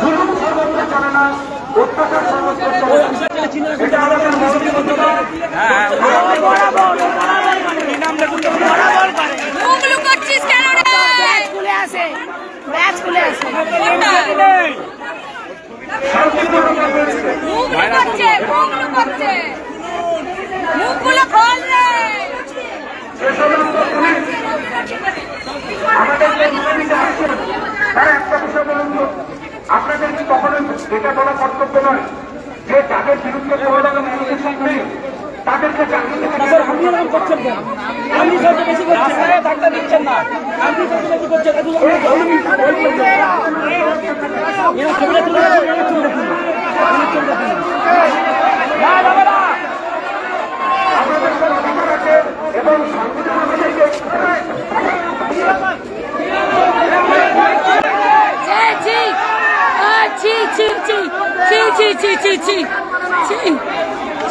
জুলুম সর্বত্র চলে না। অত্যাচার সর্বত্র চলে এটা আমাদের মৌলিক অধিকার মুখ লুকোচ্ছিস কেন রে খুলে আসে ব্যাচ খুলে আসে শান্তিপূর্ণভাবে মুখ লুকোচ্ছে মুখ লুকোচ্ছে মুখগুলো খোল রে যে সমস্ত পুলিশ আমাদের যে ভূমিকা আছে তারা একটা বিষয় বলুন তো আপনাদের কি কখনো এটা বলা কর্তব্য নয়। যে যাদের বিরুদ্ধে নেই তাদেরকে চাকরি আপনি এরকম করছেন কেন? আপনি সবচেয়ে বেশি করছেন ধাক্কা দিচ্ছেন না। আপনি বেশি করছেন। এরা ছবিটা তুলে ছবিটা। এরা ছবিটা তুলুন। না, যাবে না। আমাদের সব অধিকার আছে এবং সংবিধান অনুযায়ী যে ছি ছি আহ, ছি ছি ছি ছি ছি ছি ছি ছি।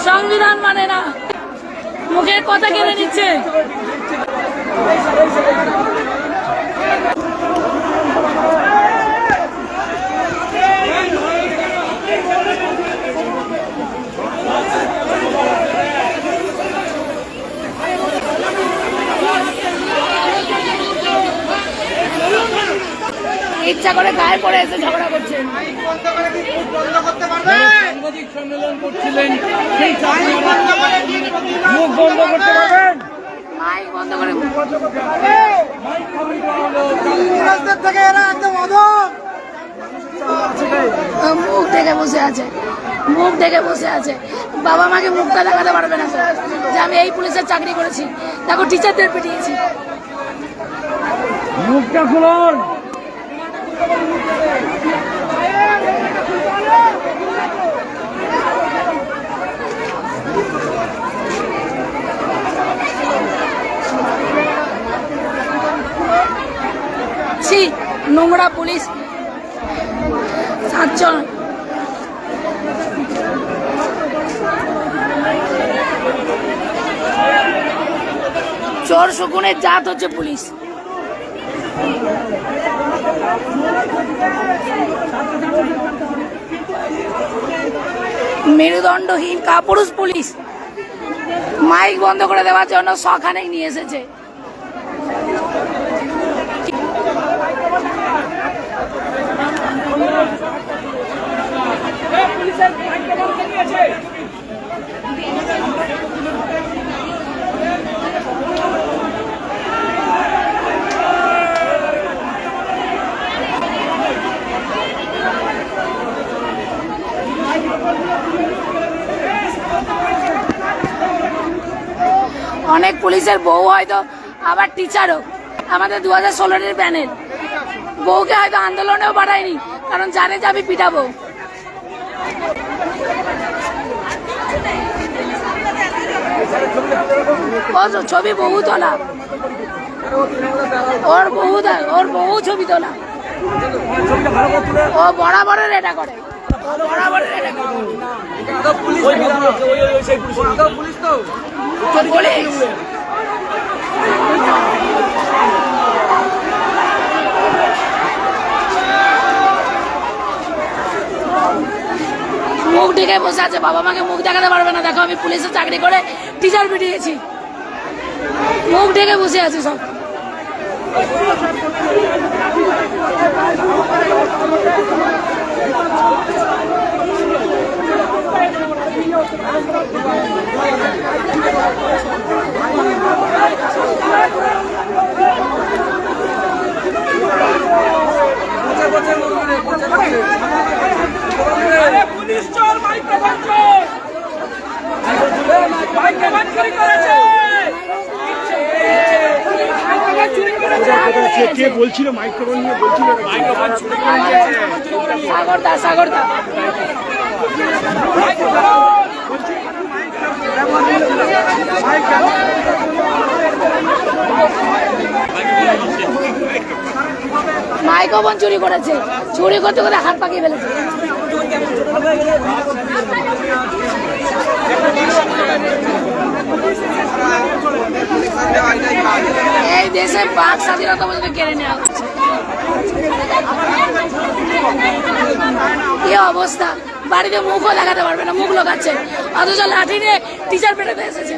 সংবিধান মানে না। মুখের কথা কেড়ে নিচ্ছে। ইচ্ছা করে গায়ে পড়ে এসে ঝগড়া করছে। মুখ করে মুখ দেখে বসে আছে। মুখ দেখে বসে আছে। বাবা মাকে মুখটা দেখাতে পারবে না, স্যার। যে আমি এই পুলিশের চাকরি করেছি। দেখো টিচারদের পিটিয়েছি। মুখটা খুলুন। নোংরা পুলিশ। সাতজন। চোর শকুনের জাত হচ্ছে পুলিশ। মেরুদণ্ডহীন কাপুরুষ পুলিশ। মাইক বন্ধ করে দেওয়ার জন্য সখানেই নিয়ে এসেছে। অনেক পুলিশের বউ হয়তো আবার টিচারও। আমাদের দু হাজার ষোলোর প্যানেল। বউকে হয়তো আন্দোলনেও বাড়ায়নি কারণ জানে যে আমি পিটাবো। ছবি বহু তোলা। ওর বহু ওর বহু ছবি তোলা। ও বরাবরের এটা করে। পুলিশ। পুলিশ মুখ ঢেকে বসে আছে, বাবা মাকে মুখ দেখাতে পারবে না দেখো, আমি পুলিশের চাকরি করে টিচার পিটিয়েছি মুখ ঢেকে বসে আছে সব পুলিশ Thank you. কে বলছিল? মাইক্রোফোন নিয়ে বলছিল সাগরদা সাগরদা মাইক্রোফোন চুরি করেছে। চুরি করতে করতে হাত পাকিয়ে ফেলেছে। দেশে বাক স্বাধীনতা পর্যন্ত কেড়ে নেওয়া হচ্ছে। কি অবস্থা? বাড়িতে মুখও দেখাতে পারবে না, মুখ লোকাচ্ছে। অথচ লাঠি নিয়ে টিচার পেটাতে এসেছে।